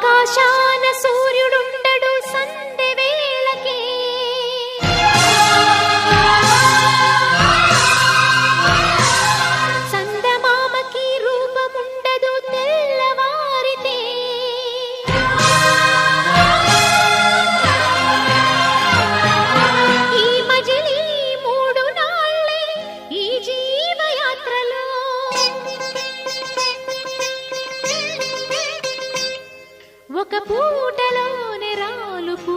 搞笑。ఒక పూటలోనే రాలుపు